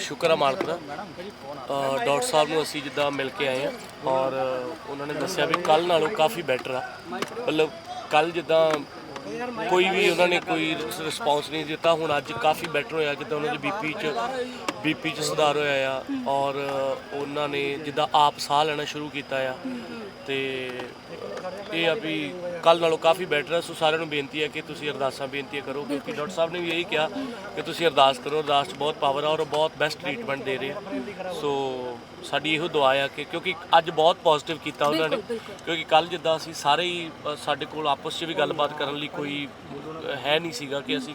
ਸ਼ੁਕਰ ਆ ਮਾਲਕ ਦਾ। ਡਾਕਟਰ ਸਾਹਿਬ ਨੂੰ ਅਸੀਂ ਜਿੱਦਾਂ ਮਿਲ ਕੇ ਆਏ ਆ ਔਰ ਉਹਨਾਂ ਨੇ ਦੱਸਿਆ ਵੀ ਕੱਲ ਨਾਲੋਂ ਕਾਫੀ ਬੈਟਰ ਆ। ਮਤਲਬ ਕੱਲ ਜਿੱਦਾਂ ਕੋਈ ਵੀ ਉਹਨਾਂ ਨੇ ਕੋਈ ਰਿਸਪੌਂਸ ਨਹੀਂ ਦਿੱਤਾ, ਹੁਣ ਅੱਜ ਕਾਫੀ ਬੈਟਰ ਹੋਇਆ, ਜਿੱਦਾਂ ਉਹਨਾਂ ਦੇ ਬੀਪੀ ਚ ਬੀਪੀ ਚ ਸੁਧਾਰ ਹੋਇਆ ਆ ਔਰ ਉਹਨਾਂ ਨੇ ਜਿੱਦਾਂ ਆਪ ਸਾਹ ਲੈਣਾ ਸ਼ੁਰੂ ਕੀਤਾ ਆ। ਤੇ ਇਹ ਆ ਵੀ ਕੱਲ ਨਾਲੋਂ ਕਾਫੀ ਬੈਟਰ ਹੈ ਸੋ ਸਾਰਿਆਂ ਨੂੰ ਬੇਨਤੀ ਹੈ ਕਿ ਤੁਸੀਂ ਅਰਦਾਸਾਂ ਬੇਨਤੀਆਂ ਕਰੋ ਕਿਉਂਕਿ ਡਾਕਟਰ ਸਾਹਿਬ ਨੇ ਵੀ ਇਹੀ ਕਿਹਾ ਕਿ ਤੁਸੀਂ ਅਰਦਾਸ ਕਰੋ ਅਰਦਾਸ 'ਚ ਬਹੁਤ ਪਾਵਰ ਆ ਔਰ ਬਹੁਤ ਬੈਸਟ ਟ੍ਰੀਟਮੈਂਟ ਦੇ ਰਹੇ ਆ। ਸੋ ਸਾਡੀ ਇਹੋ ਦੁਆ ਆ ਕਿ ਕਿਉਂਕਿ ਅੱਜ ਬਹੁਤ ਪੋਜ਼ਿਟਿਵ ਕੀਤਾ ਉਹਨਾਂ ਨੇ ਕਿਉਂਕਿ ਕੱਲ ਜਿੱਦਾਂ ਅਸੀਂ ਸਾਰੇ ਹੀ ਸਾਡੇ ਕੋਲ ਆਪਸ 'ਚ ਵੀ ਗੱਲਬਾਤ ਕਰਨ ਲਈ ਕੋਈ ਹੈ ਨਹੀਂ ਸੀਗਾ ਕਿ ਅਸੀਂ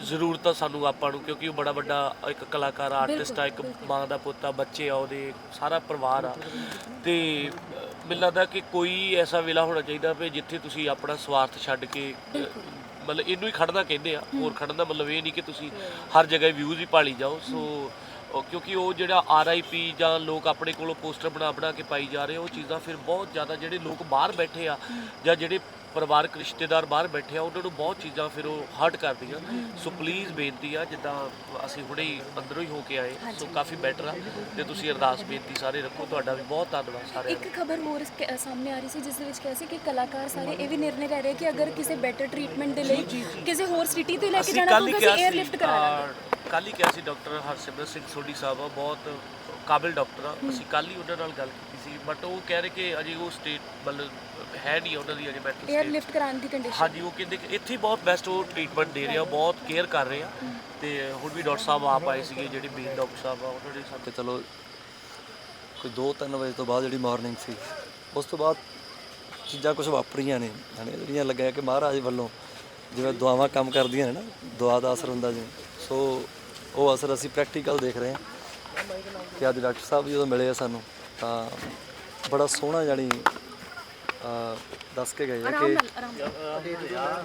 ਜ਼ਰੂਰਤ ਆ ਸਾਨੂੰ ਆਪਾਂ ਨੂੰ ਕਿਉਂਕਿ ਉਹ ਬੜਾ ਵੱਡਾ ਇੱਕ ਕਲਾਕਾਰ ਆਰਟਿਸਟ ਆ ਇੱਕ ਮਾਂ ਦਾ ਪੁੱਤ ਆ ਬੱਚੇ ਆ ਉਹਦੇ ਸਾਰਾ ਪਰਿਵਾਰ ਆ। ਤੇ ਮੈਨੂੰ ਲੱਗਦਾ ਕਿ ਕੋਈ ਐਸਾ ਵੇਲਾ ਹੋਣਾ ਚਾਹੀਦਾ ਵੀ ਜਿੱਥੇ ਤੁਸੀਂ ਆਪਣਾ ਸਵਾਰਥ ਛੱਡ ਕੇ ਮਤਲਬ ਇਹਨੂੰ ਹੀ ਖੜਨਾ ਕਹਿੰਦੇ ਆ ਹੋਰ ਖੜਨ ਦਾ ਮਤਲਬ ਇਹ ਨਹੀਂ ਕਿ ਤੁਸੀਂ ਹਰ ਜਗ੍ਹਾ ਵਿਊਜ਼ ਹੀ ਭਾਲੀ ਜਾਓ। ਸੋ ਉਹ ਕਿਉਂਕਿ ਉਹ ਜਿਹੜਾ ਆਰਆਈਪੀ ਜਾਂ ਲੋਕ ਆਪਣੇ ਕੋਲੋਂ ਪੋਸਟਰ ਬਣਾ ਬਣਾ ਕੇ ਪਾਈ ਜਾ ਰਹੇ ਉਹ ਚੀਜ਼ਾਂ ਫਿਰ ਬਹੁਤ ਜ਼ਿਆਦਾ ਜਿਹੜੇ ਲੋਕ ਬਾਹਰ ਬੈਠੇ ਆ ਜਾਂ ਜਿਹੜੇ ਪਰਿਵਾਰਕ ਰਿਸ਼ਤੇਦਾਰ ਬਾਹਰ ਬੈਠੇ ਆ ਉਹਨਾਂ ਨੂੰ ਬਹੁਤ ਚੀਜ਼ਾਂ ਫਿਰ ਉਹ ਹਰਟ ਕਰਦੀਆਂ। ਸੋ ਪਲੀਜ਼ ਬੇਨਤੀ ਆ ਜਿੱਦਾਂ ਅਸੀਂ ਹੁਣੇ ਹੀ ਅੰਦਰੋਂ ਹੀ ਹੋ ਕੇ ਆਏ ਸੋ ਕਾਫੀ ਬੈਟਰ ਆ ਤੇ ਤੁਸੀਂ ਅਰਦਾਸ ਬੇਨਤੀ ਸਾਰੇ ਰੱਖੋ ਤੁਹਾਡਾ ਵੀ ਬਹੁਤ ਧੰਨਵਾਦ ਸਾਰਿਆਂ ਦਾ। ਇੱਕ ਖਬਰ ਹੋਰ ਕੇ- ਸਾਹਮਣੇ ਆ ਰਹੀ ਸੀ ਜਿਸ ਦੇ ਵਿੱਚ ਕਿਹਾ ਸੀ ਕਿ ਕਲਾਕਾਰ ਸਾਰੇ ਇਹ ਵੀ ਨਿਰਣੇ ਲੈ ਰਹੇ ਕਿ ਅਗਰ ਕਿਸੇ ਬੈਟਰ ਟ੍ਰੀਟਮੈਂਟ ਦੇ ਲਈ ਕਿਸੇ ਹੋਰ ਸਿਟੀ ਤੋਂ ਲੈ ਕੇ ਅਸੀਂ ਜਾਣਾ ਕੱਲ ਹੀ ਪਊਗਾ ਕਿਹਾ ਅਸੀਂ ਸੀ 에ਅਰਲਿਫਟ ਕਰਾ ਲਾਂਗੇ। ਅਹ, ਕੱਲ ਹੀ ਕਿਹਾ ਸੀ ਡਾਕਟਰ ਹਰਸਿਮਰਤ ਸਿੰਘ ਸੋਢੀ ਸਾਹਿਬ ਆ ਬਹੁਤ ਕਾਬਿਲ ਡਾਕਟਰ ਆ। ਅਸੀਂ ਕੱਲ ਹੀ ਉਹਨਾਂ ਨਾਲ ਗੱਲ ਕੀਤੀ ਸੀ ਬਟ ਉਹ ਕਹਿ ਰਹੇ ਕਿ ਅਜੇ ਉਹ ਸਟੇਟ ਮਤਲਬ ਹੈ ਨਹੀਂ ਉਹਨਾਂ ਦੀ ਅਜੇ ਮੈਂਟਲ ਸਟੇਟ 에ਅਰਲਿਫਟ ਕਰਾਉਣ ਦੀ ਕੰਡੀਸ਼ਨ ਹਾਂਜੀ ਉਹ ਕਹਿੰਦੇ ਕਿ ਇੱਥੇ ਹੀ ਬਹੁਤ ਬੈਸਟ ਉਹ ਟ੍ਰੀਟਮੈਂਟ ਦੇ ਰਹੇ ਆ ਬਹੁਤ ਕੇਅਰ ਕਰ ਰਹੇ ਆ। ਤੇ ਹੁਣ ਵੀ ਡਾਕਟਰ ਸਾਹਿਬ ਆਪ ਆਏ ਸੀਗੇ ਜਿਹੜੇ ਮੇਨ ਡਾਕਟਰ ਸਾਹਿਬ ਆ ਉਹਨਾਂ ਨੇ ਸਾਨੂੰ ਤੇ ਚਲੋ ਕੋਈ 2-3 ਵਜੇ ਤੋਂ ਬਾਅਦ ਜਿਹੜੀ ਮਾਰਨਿੰਗ ਸੀ ਉਸ ਤੋਂ ਬਾਅਦ ਚੀਜ਼ਾਂ ਕੁਝ ਵਾਪਰੀਆਂ ਨੇ ਹਣੇ ਜਿਹੜੀਆਂ ਲੱਗਿਆ ਕਿ ਮਹਾਰਾਜ ਵੱਲੋਂ ਜਿਵੇਂ ਦੁਆਵਾਂ ਕੰਮ ਕਰਦੀਆਂ ਨੇ ਨਾ ਦੁਆ ਦਾ ਅਸਰ ਹੁੰਦਾ ਜਿਵੇਂ। ਸੋ ਉਹ ਅਸਰ ਅਸੀਂ ਪ੍ਰੈਕਟੀਕਲ ਦੇਖ ਰਹੇ ਹਾਂ ਕਿ ਅੱਜ ਡਾਕਟਰ ਸਾਹਿਬ ਜਦੋਂ ਮਿਲੇ ਆ ਸਾਨੂੰ ਤਾਂ ਬੜਾ ਸੋਹਣਾ ਜਾਨੀ ਦੱਸ ਕੇ ਗਏ ਕਿ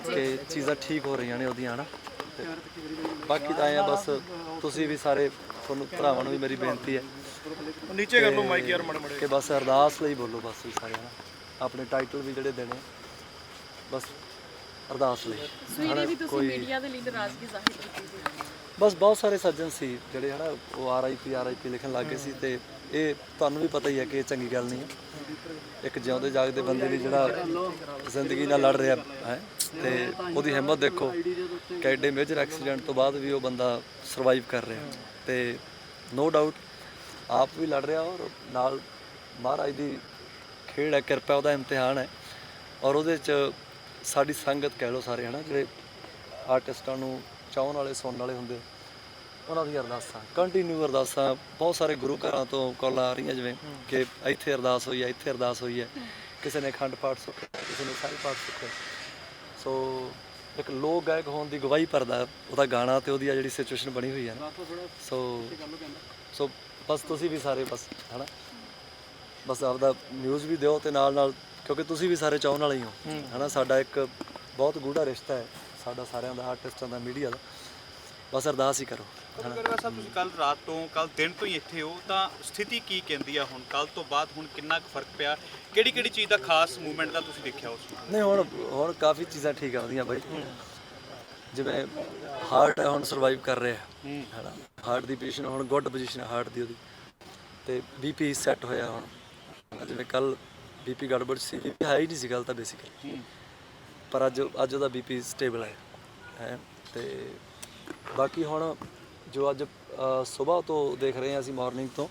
ਕਿ ਚੀਜ਼ਾਂ ਠੀਕ ਹੋ ਰਹੀਆਂ ਨੇ ਉਹਦੀਆਂ ਹਨਾ? ਤੇ ਬਾਕੀ ਤਾਂ ਆ ਬਸ ਤੁਸੀਂ ਵੀ ਸਾਰੇ ਤੁਹਾਨੂੰ ਭਰਾਵਾਂ ਨੂੰ ਵੀ ਮੇਰੀ ਬੇਨਤੀ ਹੈ ਨੀਚੇ ਕਰ ਲਓ ਮਾਈਕ ਯਾਰ ਮੜੇ ਮੜੇ ਕਿ ਬਸ ਅਰਦਾਸ ਲਈ ਬੋਲੋ ਬਸ ਵੀ ਸਾਰੇ ਹਨਾ? ਆਪਣੇ ਟਾਈਟਲ ਵੀ ਜਿਹੜੇ ਦੇਣੇ ਬਸ ਅਰਦਾਸ ਲਈ। ਸਵੇਰੇ ਵੀ ਤੁਸੀਂ ਮੀਡੀਆ ਦੇ ਲਈ ਨਾਰਾਜ਼ਗੀ ਜ਼ਾਹਿਰ ਕੀਤੀ ਸੀ ਬਸ ਬਹੁਤ ਸਾਰੇ ਸੱਜਣ ਸੀ ਜਿਹੜੇ ਹਨਾ, ਉਹ ਆਰਆਈਪੀ ਆਰਆਈਪੀ ਲਿਖਣ ਲੱਗ ਗਏ ਸੀ ਤੇ ਇਹ ਤੁਹਾਨੂੰ ਵੀ ਪਤਾ ਹੀ ਹੈ ਕਿ ਇਹ ਚੰਗੀ ਗੱਲ ਨਹੀਂ ਹੈ। ਇੱਕ ਜਿਉਂਦੇ ਜਾਗਦੇ ਬੰਦੇ ਲਈ ਜਿਹੜਾ ਜ਼ਿੰਦਗੀ ਨਾਲ ਲੜ ਰਿਹਾ ਹੈ ਤੇ ਉਹਦੀ ਹਿੰਮਤ ਦੇਖੋ ਕਿ ਐਡੇ ਮੇਜਰ ਐਕਸੀਡੈਂਟ ਤੋਂ ਬਾਅਦ ਵੀ ਉਹ ਬੰਦਾ ਸਰਵਾਈਵ ਕਰ ਰਿਹਾ। ਤੇ ਨੋ ਡਾਊਟ ਆਪ ਵੀ ਲੜ ਰਿਹਾ ਔਰ ਨਾਲ ਮਹਾਰਾਜ ਦੀ ਖੇਡ ਹੈ, ਕਿਰਪਾ, ਉਹਦਾ ਇਮਤਿਹਾਨ ਹੈ। ਔਰ ਉਹਦੇ ਚ ਸਾਡੀ ਸੰਗਤ ਕਹਿ ਲਓ ਸਾਰੇ ਹਨਾ, ਜਿਹੜੇ ਆਰਟਿਸਟਾਂ ਨੂੰ ਚਾਹਣ ਵਾਲੇ, ਸੁਣਨ ਵਾਲੇ ਹੁੰਦੇ ਉਹਨਾਂ ਦੀ ਅਰਦਾਸਾਂ ਕੰਟੀਨਿਊ ਅਰਦਾਸਾਂ ਬਹੁਤ ਸਾਰੇ ਗੁਰੂ ਘਰਾਂ ਤੋਂ ਕਾਲਾਂ ਆ ਰਹੀਆਂ ਜਿਵੇਂ ਕਿ ਇੱਥੇ ਅਰਦਾਸ ਹੋਈ ਹੈ ਇੱਥੇ ਅਰਦਾਸ ਹੋਈ ਹੈ। ਕਿਸੇ ਨੇ ਅਖੰਡ ਪਾਠ ਸੁੱਖਿਆ ਕਿਸੇ ਨੇ ਸਾਹਿਬ ਪਾਠ ਸੁੱਖਿਆ ਸੋ ਇੱਕ ਲੋਕ ਗਾਇਕ ਹੋਣ ਦੀ ਗਵਾਹੀ ਭਰਦਾ ਉਹਦਾ ਗਾਣਾ ਤੇ ਉਹਦੀ ਆ ਜਿਹੜੀ ਸਿਚੁਏਸ਼ਨ ਬਣੀ ਹੋਈ ਹੈ ਨਾ। ਸੋ ਸੋ ਬਸ ਤੁਸੀਂ ਵੀ ਸਾਰੇ ਬਸ ਹਨਾ? ਬਸ ਆਪਦਾ ਨਿਊਜ਼ ਵੀ ਦਿਓ ਤੇ ਨਾਲ ਨਾਲ ਕਿਉਂਕਿ ਤੁਸੀਂ ਵੀ ਸਾਰੇ ਚਾਹਣ ਵਾਲੇ ਹੀ ਹੋ ਹਨਾ? ਸਾਡਾ ਇੱਕ ਬਹੁਤ ਗੂੜਾ ਰਿਸ਼ਤਾ ਹੈ ਸਾਡਾ ਸਾਰਿਆਂ ਦਾ ਆਰਟਿਸਟਾਂ ਦਾ ਮੀਡੀਆ ਦਾ। ਬਸ ਅਰਦਾਸ ਹੀ ਕਰੋ। ਹਨਾ ਕਰਵਾ ਸਾਹਿਬ ਤੁਸੀਂ ਕੱਲ ਰਾਤ ਤੋਂ ਕੱਲ ਦਿਨ ਤੋਂ ਹੀ ਇੱਥੇ ਹੋ ਤਾਂ ਸਥਿਤੀ ਕੀ ਕਹਿੰਦੀ ਆ ਹੁਣ? ਕੱਲ ਤੋਂ ਬਾਅਦ ਹੁਣ ਕਿੰਨਾ ਕੁ ਫ਼ਰਕ ਪਿਆ? ਕਿਹੜੀ ਕਿਹੜੀ ਚੀਜ਼ ਦਾ ਖਾਸ ਮੂਵਮੈਂਟ ਦਾ ਤੁਸੀਂ ਦੇਖਿਆ ਉਸ ਨੂੰ? ਨਹੀਂ ਹੁਣ ਹੁਣ ਕਾਫੀ ਚੀਜ਼ਾਂ ਠੀਕ ਆਉਂਦੀਆਂ ਬਾਈ। ਜਿਵੇਂ ਹਾਰਟ ਹੈ ਹੁਣ ਸਰਵਾਈਵ ਕਰ ਰਿਹਾ। ਹੈਨਾ? ਹਾਰਟ ਦੀ ਪੋਜੀਸ਼ਨ ਹੁਣ ਗੁੱਡ ਪੋਜੀਸ਼ਨ ਹਾਰਟ ਦੀ ਉਹਦੀ। ਤੇ ਬੀਪੀ ਸੈੱਟ ਹੋਇਆ ਹੁਣ। ਜਿਵੇਂ ਕੱਲ ਬੀਪੀ ਗੜਬੜ ਸੀ ਬੀਪੀ ਹਾਈ ਨਹੀਂ ਸੀ ਗੱਲ ਤਾਂ ਬੇਸਿਕਲੀ ਪਰ ਅੱਜ ਅੱਜ ਉਹਦਾ ਬੀਪੀ ਸਟੇਬਲ ਹੈ। ਹੈ? ਤੇ ਬਾਕੀ ਹੁਣ ਜੋ ਅੱਜ ਸਵੇਰ ਤੋਂ ਦੇਖ ਰਹੇ ਹਾਂ ਅਸੀਂ ਮਾਰਨਿੰਗ ਤੋਂ।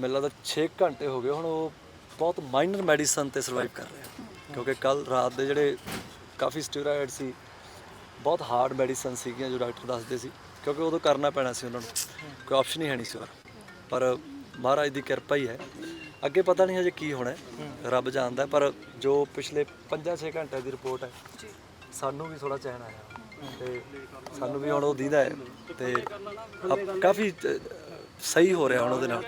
ਮੈਨੂੰ ਲੱਗਦਾ 6 ਘੰਟੇ ਹੋ ਗਏ ਹੁਣ ਉਹ ਬਹੁਤ ਮਾਈਨਰ ਮੈਡੀਸਨ ਤੇ ਸਰਵਾਈਵ ਕਰ ਰਿਹਾ ਕਿਉਂਕਿ ਕੱਲ ਰਾਤ ਦੇ ਜਿਹੜੇ ਕਾਫੀ ਸਟੀਰੋਇਡ ਸੀ ਬਹੁਤ ਹਾਰਡ ਮੈਡੀਸਨ ਸੀਗੀਆਂ ਜੋ ਡਾਕਟਰ ਦੱਸਦੇ ਸੀ। ਕਿਉਂਕਿ ਉਦੋਂ ਕਰਨਾ ਪੈਣਾ ਸੀ ਉਹਨਾਂ ਨੂੰ ਕੋਈ ਆਪਸ਼ਨ ਹੀ ਹੈ ਨਹੀਂ ਸੀ ਪਰ ਮਹਾਰਾਜ ਦੀ ਕਿਰਪਾ ਹੀ ਹੈ। ਅੱਗੇ ਪਤਾ ਨਹੀਂ ਹਜੇ ਕੀ ਹੋਣਾ ਹੈ, ਰੱਬ ਜਾਣਦਾ ਪਰ ਜੋ ਪਿਛਲੇ 5-6 ਘੰਟੇ ਦੀ ਰਿਪੋਰਟ ਹੈ ਸਾਨੂੰ ਵੀ ਥੋੜਾ ਚੈਨ ਆਇਆ। ਤੇ ਸਾਨੂੰ ਵੀ ਹੁਣ ਉਹ ਦੀਦਾ ਹੈ ਤੇ ਅਪ- ਕਾਫੀ ਸਹੀ ਹੋ ਰਿਹਾ ਹੁਣ ਉਹਦੇ ਨਾਲ।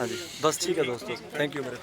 ਹਾਂਜੀ। ਬਸ ਠੀਕ ਹੈ ਦੋਸਤੋ। ਥੈਂਕ ਯੂ ਮੇਰੇ